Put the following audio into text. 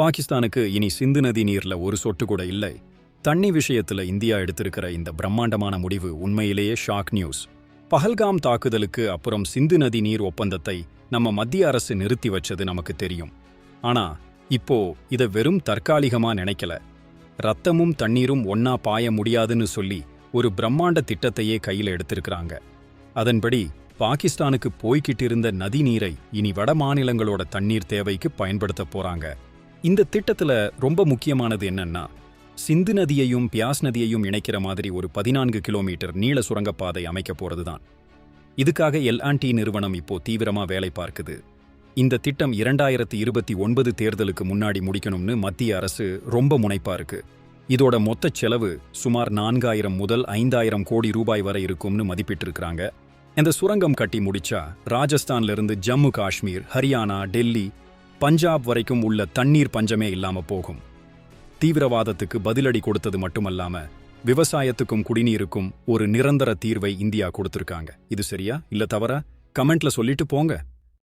பாகிஸ்தானுக்கு இனி சிந்து நதி நீர்ல ஒரு சொட்டு கூட இல்லை. தண்ணி விஷயத்துல இந்தியா எடுத்திருக்கிற இந்த பிரம்மாண்டமான முடிவு உண்மையிலேயே ஷாக் நியூஸ். பஹல்காம் தாக்குதலுக்கு அப்புறம் சிந்து நதி நீர் ஒப்பந்தத்தை நம்ம மத்திய அரசு நிறுத்தி வச்சது நமக்கு தெரியும். ஆனா இப்போ இத வெறும் தற்காலிகமா நினைக்கல. ரத்தமும் தண்ணீரும் ஒன்னா பாய முடியாதுன்னு சொல்லி ஒரு பிரம்மாண்ட திட்டத்தையே கையில எடுத்திருக்கிறாங்க. அதன்படி பாகிஸ்தானுக்கு போய்கிட்டு இருந்த நதி நீரை இனி வட மாநிலங்களோட தண்ணீர் தேவைக்கு பயன்படுத்த போறாங்க. இந்த திட்டத்துல ரொம்ப முக்கியமானது என்னன்னா சிந்து நதியையும் பியாஸ் நதியையும் இணைக்கிற மாதிரி ஒரு பதினான்கு கிலோமீட்டர் நீள சுரங்கப்பாதை அமைக்க போறதுதான். இதுக்காக எல்ஆன்டி நிறுவனம் இப்போ தீவிரமா வேலை பார்க்குது. இந்த திட்டம் இரண்டாயிரத்தி இருபத்தி ஒன்பது தேர்தலுக்கு முன்னாடி முடிக்கணும்னு மத்திய அரசு ரொம்ப முனைப்பா இருக்கு. இதோட மொத்த செலவு சுமார் நான்காயிரம் முதல் ஐந்தாயிரம் கோடி ரூபாய் வரை இருக்கும்னு மதிப்பிட்டிருக்கிறாங்க. இந்த சுரங்கம் கட்டி முடிச்சா ராஜஸ்தான்ல இருந்து ஜம்மு காஷ்மீர் ஹரியானா டெல்லி பஞ்சாப் வரைக்கும் உள்ள தண்ணீர் பஞ்சமே இல்லாம போகும். தீவிரவாதத்துக்கு பதிலடி கொடுத்தது மட்டுமல்லாம விவசாயத்துக்கும் குடிநீருக்கும் ஒரு நிரந்தர தீர்வை இந்தியா கொடுத்திருக்காங்க. இது சரியா? இல்ல தவறா? கமெண்ட்ல சொல்லிட்டு போங்க.